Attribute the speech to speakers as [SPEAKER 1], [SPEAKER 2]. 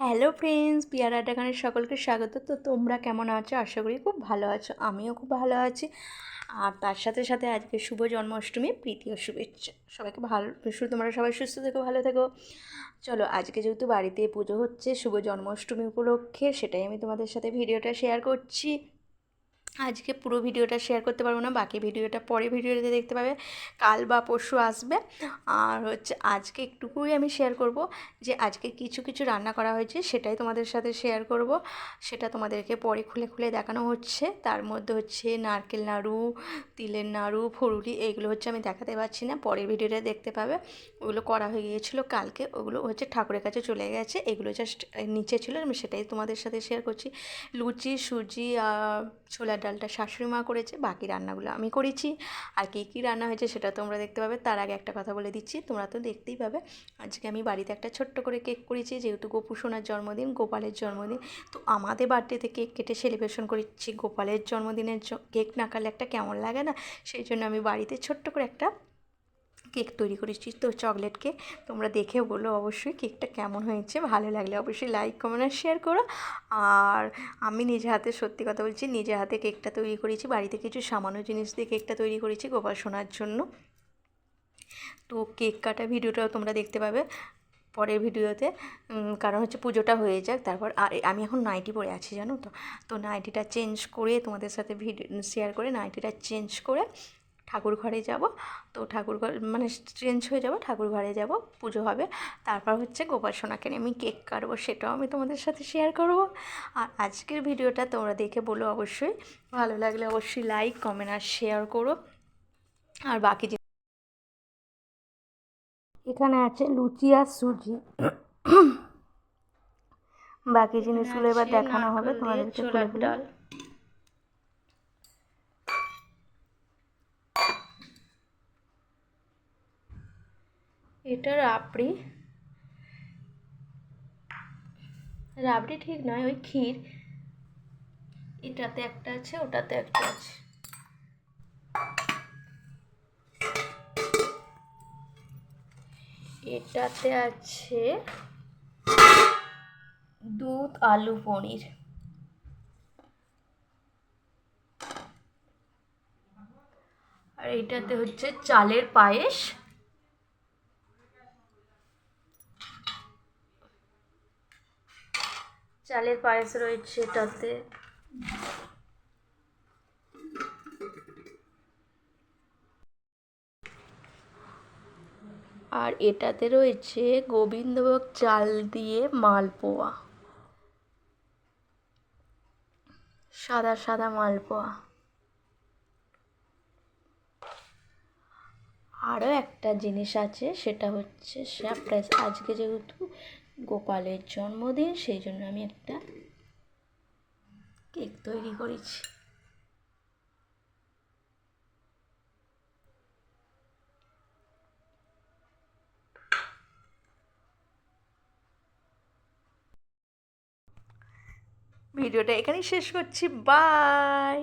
[SPEAKER 1] Hello friends, peer আড্ডাখানের সকলকে স্বাগত। তো তোমরা কেমন আছো? আশা করি খুব ভালো আছো। আমিও খুব ভালো আছি। আর তার সাথে সাথে আজকে শুভ জন্মাষ্টমী, প্রীতি ও শুভেচ্ছা। সবাইকে ভালো, শুধু তোমরা সবাই সুস্থ থেকো, ভালো থেকো। চলো, আজকে যেহেতু বাড়িতে পুজো হচ্ছে, শুভ জন্মাষ্টমী উপলক্ষে, সেটাই আমি তোমাদের সাথে ভিডিওটা শেয়ার করছি। আজকে পুরো ভিডিওটা শেয়ার করতে পারব না, বাকি ভিডিওটা পরে ভিডিওতে দেখতে পাবে। কাল বা পরশু আসবে। আর হচ্ছে আজকে একটুকুই আমি শেয়ার করব যে আজকে কিছু কিছু রান্না করা হয়েছে, সেটাই তোমাদের সাথে শেয়ার করব। সেটা তোমাদেরকে পরে খুলে খুলে দেখানো হচ্ছে। তার মধ্যে হচ্ছে নারকেল নাড়ু, তিলের নাড়ু ফুরুলি এইগুলো হচ্ছে আমি দেখাতে পারছি না। পরের ভিডিওটা দেখতে পাবে। ওগুলো করা হয়ে গিয়েছিল কালকে। ওগুলো হচ্ছে ঠাকুরের কাছে চলে গেছে। এগুলো জাস্ট নিচে ছিল, আমি সেটাই তোমাদের সাথে শেয়ার করছি। লুচি, সুজি ছোলার ডালটা শাশুড়ি মা করেছে, বাকি রান্নাগুলো আমি করেছি। আর কী কী রান্না হয়েছে সেটা তোমরা দেখতে পাবে। তার আগে একটা কথা বলে দিচ্ছি, তোমরা তো দেখতেই পাবে। আজকে আমি বাড়িতে একটা ছোট্ট করে কেক করেছি, যেহেতু গোপু সোনার জন্মদিন, গোপালের জন্মদিন। তো আমাদের বার্থডেতে কেক কেটে সেলিব্রেশন করেছি গোপালের জন্মদিনের কেক না কালে একটা কেমন লাগে না? সেই জন্য আমি বাড়িতে ছোট্ট করে একটা কেক তৈরি করেছি তো চকলেট কেক, তোমরা দেখে বলো অবশ্যই কেকটা কেমন হয়েছে, ভালো লাগলে অবশ্যই লাইক, কমেন্ট আর শেয়ার করো। আর আমি নিজে হাতে সত্যি কথা বলছি, নিজে হাতে কেকটা তৈরি করেছি, বাড়িতে কিছু সামান্য জিনিস দিয়ে কেকটা তৈরি করেছি গোপাল শোনার জন্য। তো কেক কাটা ভিডিওটাও তোমরা দেখতে পাবে পরের ভিডিওতে কারণ হচ্ছে পুজোটা হয়ে যাক, তারপর আর আমি এখন নাইটি পরে আছি, জানো তো। তো নাইটিটা চেঞ্জ করে তোমাদের সাথে ভিডিও শেয়ার করে নাইটিটা চেঞ্জ করে ঠাকুর ঘরে যাব। তো ঠাকুর ঘর মানে চেঞ্জ হয়ে যাব ঠাকুর ঘরে যাব পুজো হবে। তারপর হচ্ছে গোপাল সোনাকে নিয়ে আমি কেক কাটবো সেটাও আমি তোমাদের সাথে শেয়ার করব। আর আজকের ভিডিওটা তোমরা দেখে বলো অবশ্যই। ভালো লাগলে অবশ্যই লাইক কমেন্ট আর শেয়ার করো। আর বাকি এখানে আছে লুচি আর সুজি। বাকি জিনিসগুলো এবার দেখানো হবে তোমাদেরকে এটা রাবড়ি রাবড়ি ঠিক নয়, ওই ক্ষীর। এটাতে একটা আছে, ওটাতে একটা আছে। এটাতে আছে দুধ, আলু, পনির। আর এটাতে হচ্ছে চালের পায়েস। চালের পায়েস রয়েছে এটাতে আর এটাতে রয়েছে গোবিন্দভোগ চাল দিয়ে মালপোয়া। সাদা সাদা মালপোয়া। আরও একটা জিনিস আছে, সেটা হচ্ছে আজকে যেহেতু গোপালের জন্মদিন সেই জন্য আমি একটা কেক তৈরি করেছি। ভিডিওটা এখানেই শেষ করছি। বাই!